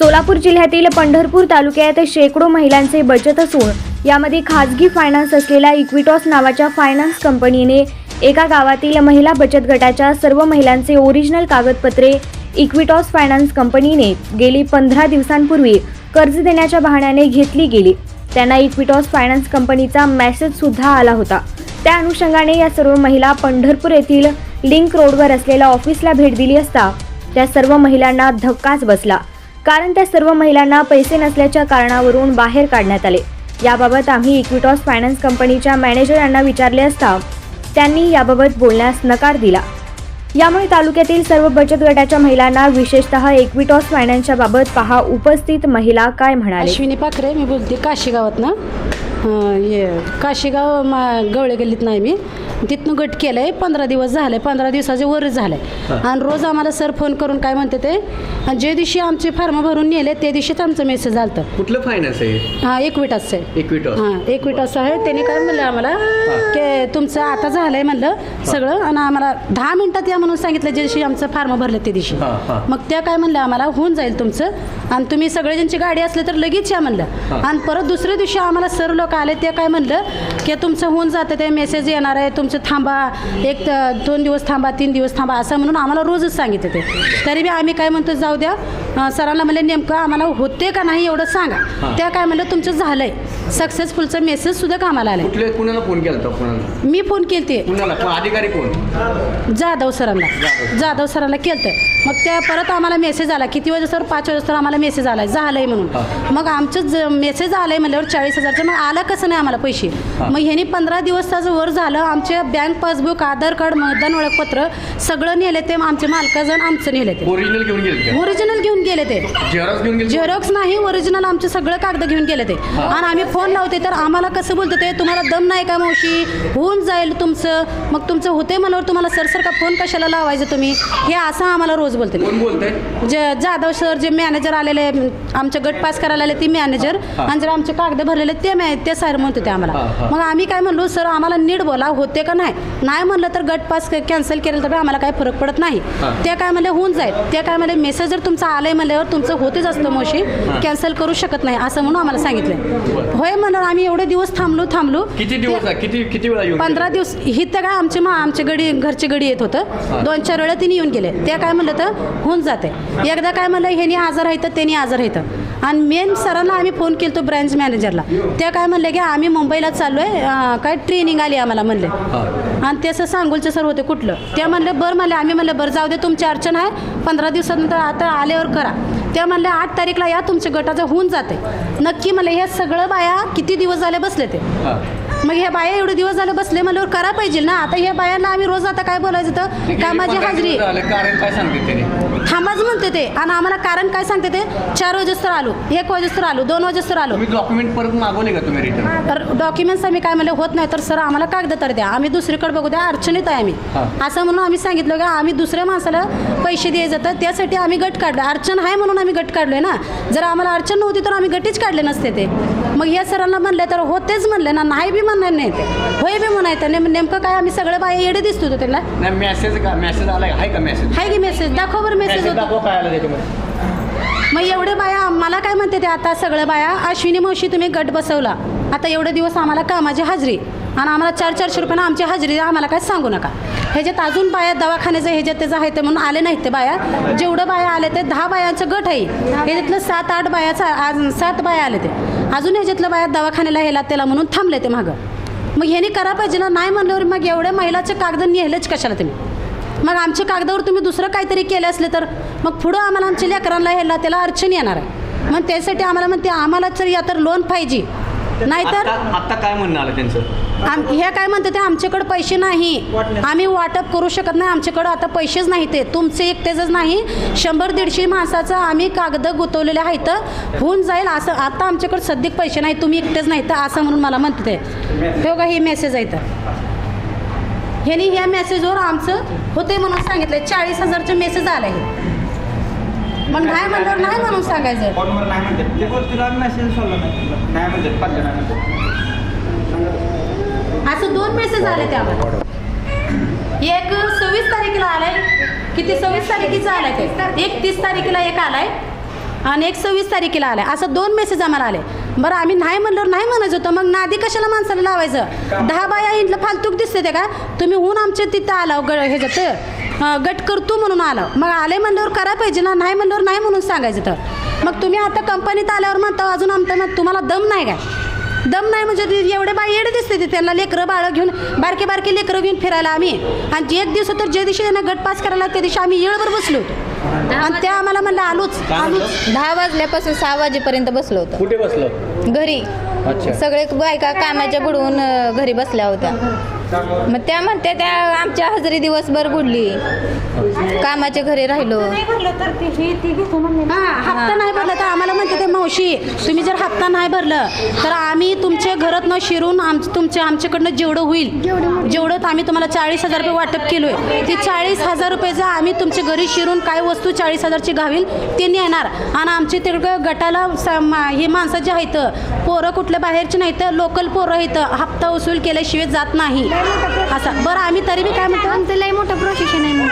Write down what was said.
सोलापूर जिल्ह्यातील पंढरपूर तालुक्यात शेकडो महिलांचे बचत असून यामध्ये खाजगी फायनान्स असलेल्या इक्विटॉस नावाच्या फायनान्स कंपनीने एका गावातील महिला बचत गटाच्या सर्व महिलांचे ओरिजिनल कागदपत्रे इक्विटॉस फायनान्स कंपनीने गेली पंधरा दिवसांपूर्वी कर्ज देण्याच्या बहाण्याने घेतली गेली. त्यांना इक्विटॉस फायनान्स कंपनीचा मेसेज सुद्धा आला होता. त्या अनुषंगाने या सर्व महिला पंढरपूर येथील लिंक रोडवर असलेल्या ऑफिसला भेट दिली असता त्या सर्व महिलांना धक्काच बसला. कारण त्या सर्व महिलांना पैसे नसल्याच्या कारणावरून बाहेर काढण्यात आले. याबाबत आम्ही इक्विटॉस फायनान्स कंपनीच्या मॅनेजर यांना विचारले असता त्यांनी याबाबत बोलण्यास नकार दिला. यामुळे तालुक्यातील सर्व बचत गटाच्या महिलांना विशेषतः इक्विटॉस फायनान्सच्या बाबत पहा उपस्थित महिला काय म्हणाले. अश्विनी पाखरे मी बोलते काशीगावात ना. हे काशीगाव मा गवळे गल्लीत नाही मी. तिथनं गट केलं आहे पंधरा दिवस झाले पंधरा दिवसाचे वर झालं आणि रोज आम्हाला सर फोन करून काय म्हणते ते आणि जे दिवशी आमचे फॉर्म भरून नेले त्या दिवशीच आमचं मेसेज आलं होतं कुठलं फायनान्स आहे? हां एकविटाचं आहे. इक्विटॉस हां एकविटाचं आहे. त्याने काय म्हणलं आम्हाला की तुमचं आता झालं आहे म्हणलं सगळं आणि आम्हाला दहा मिनिटात या म्हणून सांगितलं ज्या दिवशी आमचं फॉर्म भरलं त्या दिवशी. हां, हां. मग त्या काय म्हणलं आम्हाला होऊन जाईल तुमचं आणि तुम्ही सगळे ज्यांची गाडी असली तर लगेच या म्हणलं. आणि परत दुसऱ्या दिवशी आम्हाला सर लोक आले ते काय म्हणलं की तुमचं होऊन जातं ते मेसेज येणार आहे तुमचं थांबा एक दोन दिवस थांबा तीन दिवस थांबा असं म्हणून आम्हाला रोजच सांगितलं ते तरी बी आम्ही काय म्हणतो जाऊ द्या. सरांना म्हणलं नेमकं आम्हाला होते का नाही एवढं सांगा. त्या काय म्हणलं तुमचं झालंय. सक्सेसफुलचं मेसेज सुद्धा कामाला आलंय. कुठले कुणाला फोन केला होता कुणाला? मी फोन केलते. कुणाला? कोण? अधिकारी कोण? जाधव सरांना. जाधव. सरांना केलं मग त्या परत आम्हाला मेसेज आला. किती वाजता सर पाच वाजता आम्हाला मेसेज आला झालंय म्हणून. मग आमचं मेसेज आलंय म्हणल्यावर चाळीस हजारचं. मग आलं कसं नाही आम्हाला पैसे? मग ह्यांनी पंधरा दिवस त्याचं वर झालं आमचे बँक पासबुक आधार कार्ड मतदान ओळखपत्र सगळं नेले ते आमचे मालकाजण आमचं नेले ते. ओरिजिनल घेऊन गेले ओरिजिनल घेऊन गेले ते. झेरॉक्स घेऊन गेले? झेरॉक्स नाही ओरिजिनल आमचे सगळं कागद घेऊन गेले ते. आणि आम्ही फोन लावते तर आम्हाला कसं बोलते ते? तुम्हाला दम नाही का मावशी? होऊन जाईल तुमचं. मग तुमचं होते म्हणल्यावर तुम्हाला सरसर का फोन कशाला लावायचं तुम्ही? हे असं आम्हाला रोज बोलते जे जाधव सर जे मॅनेजर आलेले आमचे गट पास करायला आले ती मॅनेजर आणि जर आमचे कागद भरलेले ते मॅ ते सर म्हणत होते आम्हाला. मग आम्ही काय म्हणलो सर आम्हाला नीट बोला होते का नाही? नाही म्हणलं तर गट पास कॅन्सल केलं तर आम्हाला काय फरक पडत नाही. ते काय म्हणले होऊन जाईल. ते काय म्हणले मेसेज जर तुमचा आलाय म्हणल्यावर तुमचं होतेच असतं मोशी कॅन्सल करू शकत नाही असं म्हणून आम्हाला सांगितलं होय म्हणून आम्ही एवढे दिवस थांबलो थांबलो. किती दिवस किती किती वेळा येऊन पंधरा दिवस ही तर काय आमचे मा आमचे गडी घरचे गडी येत होतं. दोन चार वेळा तिने येऊन गेले. त्या काय म्हणलं तर होऊन जाते. एकदा काय म्हणलं ह्यानी हजर आहे तर त्यांनी हजर आहेत. आणि मेन सरांना आम्ही फोन केला तो ब्रँच मॅनेजरला त्या काय म्हणले की आम्ही मुंबईला चाललो आहे काय ट्रेनिंग आली आम्हाला म्हणले. आणि ते असं सांगोलचं सर होते कुठलं. त्या म्हणले बरं म्हणले आम्ही म्हणलं बरं जाऊ दे तुमची अडचण आहे. पंधरा दिवसानंतर आता आल्यावर करा. त्या म्हणले आठ तारीखला या तुमच्या गटाचं होऊन जाते नक्की म्हणले हे सगळं बाया किती दिवस झाले बसले ते. मग ह्या बाया एवढे दिवस झाले बसले म्हणल्यावर करा पाहिजे ना. आता ह्या बायांना आम्ही रोज आता काय बोलायचं तर कामाची हाजरी कारण काय सांगते थांबाच म्हणते ते. आणि आम्हाला कारण काय सांगते ते? चार वाजेस्तर आलो. एक वाजेस्तर आलो. दोन वाजेस्तर आलो. तुम्ही डॉक्युमेंट परत मागवले का तुम्ही रिटर्न तर डॉक्युमेंट्स आम्ही काय म्हणले होत नाही तर सर आम्हाला कागद तर द्या. आम्ही दुसरीकडे बघू द्या. अडचणीत आहे आम्ही. हा. असं म्हणून आम्ही सांगितलं की आम्ही दुसऱ्या माणसाला पैसे द्यायचे जातात. त्यासाठी आम्ही गट काढलो. अडचण आहे म्हणून आम्ही गट काढलोय ना. जर आम्हाला अडचण नव्हती तर आम्ही गटीच काढले नसते ते. मग या सरांना म्हणले तर होतेच म्हणले ना नाही बी म्हणणार नाही ते. होय बी म्हणायचं नेम नेमकं काय आम्ही सगळं बाया येडे दिसतो होतो त्यांना नाही मेसेज का मेसेज आलाय आहे का मेसेज हाय की मेसेज दाखव बरं मेसेज मेसेज होतो. दाखवा काय आलं त्याच्यामध्ये. मग एवढे बाया मला काय म्हणते ते आता सगळं बाया अश्विनी मावशी तुम्ही गट बसवला. आता एवढे दिवस आम्हाला कामाची हाजरी. आणि आम्हाला चार चारशे रुपयानं आमची हाजरी द्या, आम्हाला काय सांगू नका. ह्याच्यात अजून बाया दवाखान्याचं ह्याच्यात त्याचं आहे ते म्हणून आले नाहीत ते बाया. जेवढं बाया आले ते दहा बायांचं गट आहे. ह्याच्यातलं सात आठ बायाचा आज सात बाया आले ते. अजून ह्याच्यातलं बाया दवाखान्याला ह्याला त्याला म्हणून थांबले ते मागं. मग ह्यानी करा पाहिजे ना नाही म्हणल्यावर मग एवढ्या महिलाचे कागद नेहलेच कशाला तुम्ही? मग आमच्या कागदावर तुम्ही दुसरं काहीतरी केलं असले तर? मग पुढं आम्हाला आमच्या लेकरांना ह्याला त्याला अडचण येणार आहे. मग त्यासाठी आम्हाला म्हणते आम्हाला तर या तर लोन पाहिजे. नाहीतर आता काय म्हणणं आलं त्यांचं? आम हे काय म्हणते ते आमच्याकडे पैसे नाही. आम्ही वाटप करू शकत नाही. आमच्याकडं आता पैसेच नाही ते. तुमचे एकटेच नाही. शंभर दीडशे माणसाचं आम्ही कागद गुतवलेले आहेत. होऊन जाईल असं आता आमच्याकडे सध्या पैसे नाही. तुम्ही एकटेच नाही. तर असं म्हणून मला म्हणते. ते तेव्हा ही मेसेज आहे तर ह्यानी ह्या मेसेजवर आमचं होते म्हणून सांगितलं चाळीस हजारचं मेसेज आलं आहे मग नाही म्हणल्यावर नाही म्हणून सांगायचं. फोनवर नाही मेसेज असं दोन मेसेज आले ते आम्हाला एक सव्वीस तारखेला आलाय. किती सव्वीस तारखेचा आलाय ते? एक तीस तारखेला एक आलाय आणि एक सव्वीस तारखेला आलाय. असं दोन मेसेज आम्हाला आले. बरं आम्ही नाही म्हणल्यावर नाही म्हणायचं होतं. मग नादी कशाला माणसाला लावायचं? दहा बाया इंटलं फालतूक दिसते ते का? तुम्ही ऊन आमच्या तिथं आला ग ह्याच्यात. अं, गट करतो म्हणून आलं मग आले म्हणल्यावर करा पाहिजे ना? नाही म्हणल्यावर नाही म्हणून सांगायचं तर. मग तुम्ही आता कंपनीत आल्यावर म्हणता अजून आमचं मग तुम्हाला दम नाही काय? दम नाही म्हणजे ते एवढे बाई येडे दिसते ते. त्यांना लेकरं बाळं घेऊन बारके बारके लेकरं घेऊन फिरायला आम्ही. आणि जे एक दिवस तर ज्या दिवशी त्यांना गट पास करायला त्या दिवशी आम्ही येळभर बसलो होतो. आणि त्या आम्हाला म्हणलं आलोच आलोच. दहा वाजल्यापासून सहा वाजेपर्यंत बसलो होतो. कुठे बसलं? घरी. अच्छा. सगळे बायका कामाच्या बुडवून अ, घरी बसल्या होत्या. मग त्या म्हणते त्या आमच्या हजेरी दिवसभर बुडली. कामाच्या घरी राहिलो. हा हप्ता नाही भरला तर आम्हाला म्हणते ते मावशी तुम्ही जर हप्ता नाही भरलं तर आम्ही तुमच्या घरात न शिरून आम तुमच्या आमच्याकडनं जेवढं होईल जेवढं आम्ही तुम्हाला चाळीस हजार रुपये वाटप केलोय ते चाळीस हजार रुपयेचं आम्ही तुमच्या घरी शिरून काय वस्तू चाळीस हजारची घावील ते नेणार आणि आमचे तिकडं गटाला सा मा- हे माणसं जे आहेत पोरं कुठल्या बाहेरचे नाही तर लोकल पोरं आहेत हप्ता वसूल केल्याशिवाय जात नाही. असं बरं आम्ही तरी बी काय म्हणतो? आमचं लय मोठं प्रोसेशन आहे मग